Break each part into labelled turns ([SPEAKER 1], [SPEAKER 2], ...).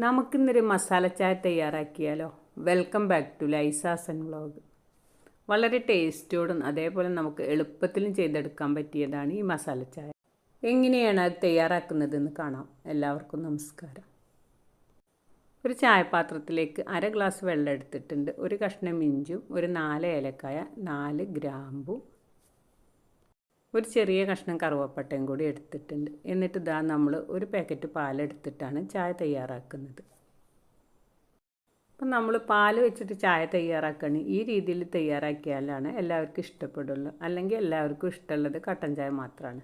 [SPEAKER 1] നമുക്കിന്നൊരു മസാല ചായ തയ്യാറാക്കിയാലോ? Welcome back to Laisasan vlog വളരെ ടേസ്റ്റോടും അതേപോലെ നമുക്ക് എളുപ്പത്തിലും ചെയ്തെടുക്കാൻ പറ്റിയതാണ് ഈ മസാല ചായ. എങ്ങനെയാണ് അത് തയ്യാറാക്കുന്നതെന്ന് കാണാം. എല്ലാവർക്കും നമസ്കാരം. ഒരു ചായപാത്രത്തിലേക്ക് അര ഗ്ലാസ് വെള്ളം എടുത്തിട്ടുണ്ട്. ഒരു കഷ്ണം ഇഞ്ചും ഒരു നാല് ഏലക്കായ നാല് ഗ്രാമ്പു ഒരു ചെറിയ കഷ്ണം കറുവപ്പട്ടയും കൂടി എടുത്തിട്ടുണ്ട്. എന്നിട്ട് ഇതാ നമ്മൾ ഒരു പാക്കറ്റ് പാലെടുത്തിട്ടാണ് ചായ തയ്യാറാക്കുന്നത്. അപ്പം നമ്മൾ പാൽ വെച്ചിട്ട് ചായ തയ്യാറാക്കുകയാണ് ഈ രീതിയിൽ തയ്യാറാക്കിയാലാണ് എല്ലാവർക്കും ഇഷ്ടപ്പെടുള്ളൂ. അല്ലെങ്കിൽ എല്ലാവർക്കും ഇഷ്ടമുള്ളത് കട്ടൻ ചായ മാത്രമാണ്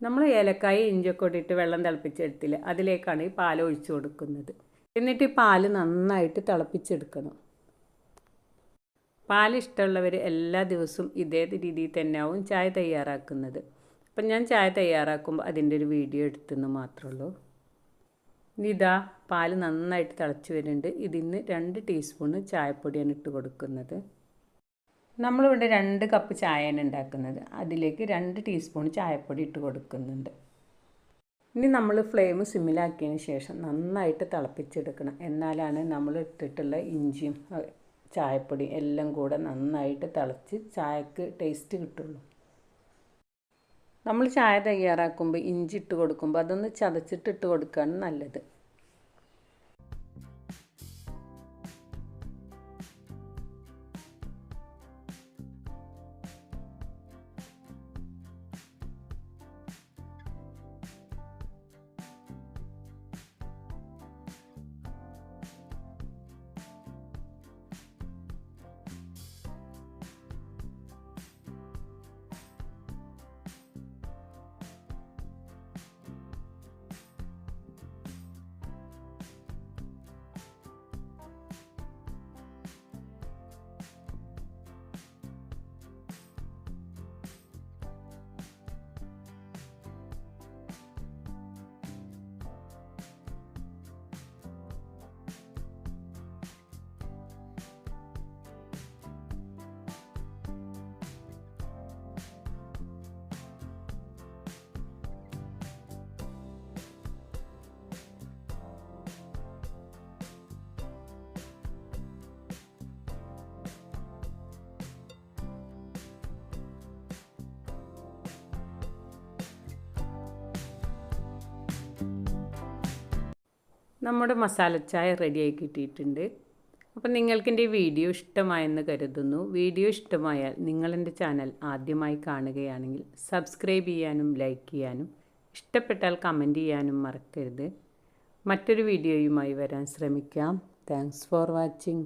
[SPEAKER 1] നമ്മൾ ഏലക്കായ ഇഞ്ചൊക്കെ ഇട്ടിട്ട് വെള്ളം തിളപ്പിച്ചെടുത്തില്ല അതിലേക്കാണ് ഈ പാൽ ഒഴിച്ചു കൊടുക്കുന്നത്. എന്നിട്ട് ഈ പാൽ നന്നായിട്ട് തിളപ്പിച്ചെടുക്കണം. പാൽ ഇഷ്ടമുള്ളവർ എല്ലാ ദിവസവും ഇതേ രീതിയിൽ തന്നെയാവും ചായ തയ്യാറാക്കുന്നത്. അപ്പം ഞാൻ ചായ തയ്യാറാക്കുമ്പോൾ അതിന്റെ ഒരു വീഡിയോ എടുത്തെന്ന് മാത്രമേ ഉള്ളൂ. ഇതാ പാൽ നന്നായിട്ട് തിളച്ച് വരുന്നുണ്ട്. ഇതിന് രണ്ട് ടീസ്പൂണ് ചായപ്പൊടിയാണ് ഇട്ട് കൊടുക്കുന്നത്. നമ്മളിവിടെ രണ്ട് കപ്പ് ചായയാണ് ഉണ്ടാക്കുന്നത്. അതിലേക്ക് രണ്ട് ടീസ്പൂൺ ചായപ്പൊടി ഇട്ട് കൊടുക്കുന്നുണ്ട്. ഇനി നമ്മൾ ഫ്ലെയിം സിമ്മിലാക്കിയതിന് ശേഷം നന്നായിട്ട് തിളപ്പിച്ചെടുക്കണം. എന്നാലാണ് നമ്മൾ ഇട്ടിട്ടുള്ള ഇഞ്ചിയും ചായപ്പൊടി എല്ലാം കൂടെ നന്നായിട്ട് തിളച്ച് ചായക്ക് ടേസ്റ്റ് കിട്ടുള്ളൂ. നമ്മൾ ചായ തയ്യാറാക്കുമ്പോൾ ഇഞ്ചി ഇട്ട് കൊടുക്കുമ്പോൾ അതൊന്ന് ചതച്ചിട്ടിട്ട് കൊടുക്കുകയാണ് നല്ലത്. നമ്മുടെ മസാല ചായ റെഡിയായി കിട്ടിയിട്ടുണ്ട്. അപ്പം നിങ്ങൾക്ക് എന്റെ വീഡിയോ ഇഷ്ടമായെന്ന് കരുതുന്നു. വീഡിയോ ഇഷ്ടമായാൽ നിങ്ങളെന്റെ ചാനൽ ആദ്യമായി കാണുകയാണെങ്കിൽ സബ്സ്ക്രൈബ് ചെയ്യാനും ലൈക്ക് ചെയ്യാനും ഇഷ്ടപ്പെട്ടാൽ കമന്റ് ചെയ്യാനും മറക്കരുത്. മറ്റൊരു വീഡിയോയുമായി വരാൻ ശ്രമിക്കാം. Thanks for watching.